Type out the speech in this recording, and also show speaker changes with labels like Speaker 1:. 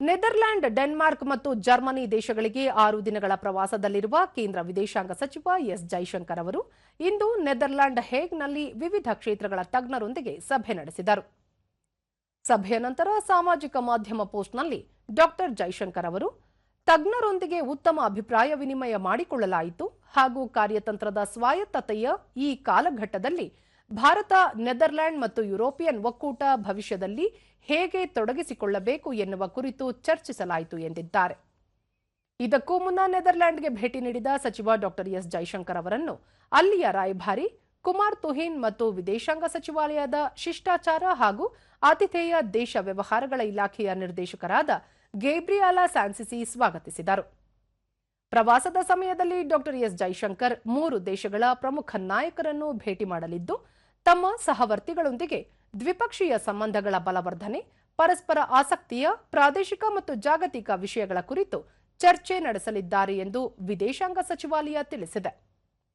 Speaker 1: Netherland, Denmark ಮತ್ತು Germany ದೇಶಗಳಿಗೆ ಆರು ದಿನಗಳ ಪ್ರವಾಸದಲ್ಲಿರುವ ಕೇಂದ್ರ ವಿದೇಶಾಂಗ ಸಚಿವ ಎಸ್ ಜೈಶಂಕರ್ ಅವರು ಇಂದು ನೆದರ್ಲ್ಯಾಂಡ್ ಹೇಗ್ನಲ್ಲಿ ವಿವಿಧ ಕ್ಷೇತ್ರಗಳ ತಜ್ಞರೊಂದಿಗೆ ಸಭೆ ನಡೆಸಿದರು. ಸಭೆಯ ನಂತರ ಸಾಮಾಜಿಕ ಮಾಧ್ಯಮ ಪೋಸ್ಟ್ನಲ್ಲಿ ಡಾಕ್ಟರ್ ಜೈಶಂಕರ್ ಅವರು, ತಜ್ಞರೊಂದಿಗೆ ಉತ್ತಮ ಅಭಿಪ್ರಾಯ ವಿನಿಮಯ ಮಾಡಿಕೊಳ್ಳಲಾಯಿತು ಹಾಗೂ ಕಾರ್ಯತಂತ್ರದ ಸ್ವಾಯತ್ತತೆಯ ಈ ಕಾಲಘಟ್ಟದಲ್ಲಿ ಭಾರತ, ನೆದರ್ಲ್ಯಾಂಡ್ ಮತ್ತು ಯುರೋಪಿಯನ್ ಒಕ್ಕೂಟ ಭವಿಷ್ಯದಲ್ಲಿ ಹೇಗೆ ತೊಡಗಿಸಿಕೊಳ್ಳಬೇಕು ಎನ್ನುವ ಕುರಿತು ಚರ್ಚಿಸಲಾಯಿತು ಎಂದಿದ್ದಾರೆ. ಇದಕ್ಕೂ ಮುನ್ನ ನೆದರ್ಲ್ಯಾಂಡ್ಗೆ ಭೇಟಿ ನೀಡಿದ ಸಚಿವ ಡಾಕ್ಟರ್ ಎಸ್. ಜೈಶಂಕರ್ ಅವರನ್ನು ಅಲ್ಲಿಯ ರಾಯಭಾರಿ, ಕುಮಾರ್ ತುಹೀನ್ ಮತ್ತು ವಿದೇಶಾಂಗ ಸಚಿವಾಲಯದ ಶಿಷ್ಟಾಚಾರ ಹಾಗೂ ಆತಿಥೇಯ ದೇಶ ವ್ಯವಹಾರಗಳ ಇಲಾಖೆಯ ನಿರ್ದೇಶಕರಾದ ಗೇಬ್ರಿಯಾಲಾ ಸ್ಯಾನ್ಸಿಸಿ ಸ್ವಾಗತಿಸಿದರು. ಪ್ರವಾಸದ ಸಮಯದಲ್ಲಿ ಡಾಕ್ಟರ್ ಎಸ್ ಜೈಶಂಕರ್ ಮೂರು ದೇಶಗಳ ಪ್ರಮುಖ ನಾಯಕರನ್ನು ಭೇಟಿ ಮಾಡಲಿದ್ದು, ತಮ್ಮ ಸಹವರ್ತಿಗಳೊಂದಿಗೆ ದ್ವಿಪಕ್ಷೀಯ ಸಂಬಂಧಗಳ ಬಲವರ್ಧನೆ, ಪರಸ್ಪರ ಆಸಕ್ತಿಯ, ಪ್ರಾದೇಶಿಕ ಮತ್ತು ಜಾಗತಿಕ ವಿಷಯಗಳ ಕುರಿತು ಚರ್ಚೆ ನಡೆಸಲಿದ್ದಾರೆ ಎಂದು ವಿದೇಶಾಂಗ ಸಚಿವಾಲಯ ತಿಳಿಸಿದೆ.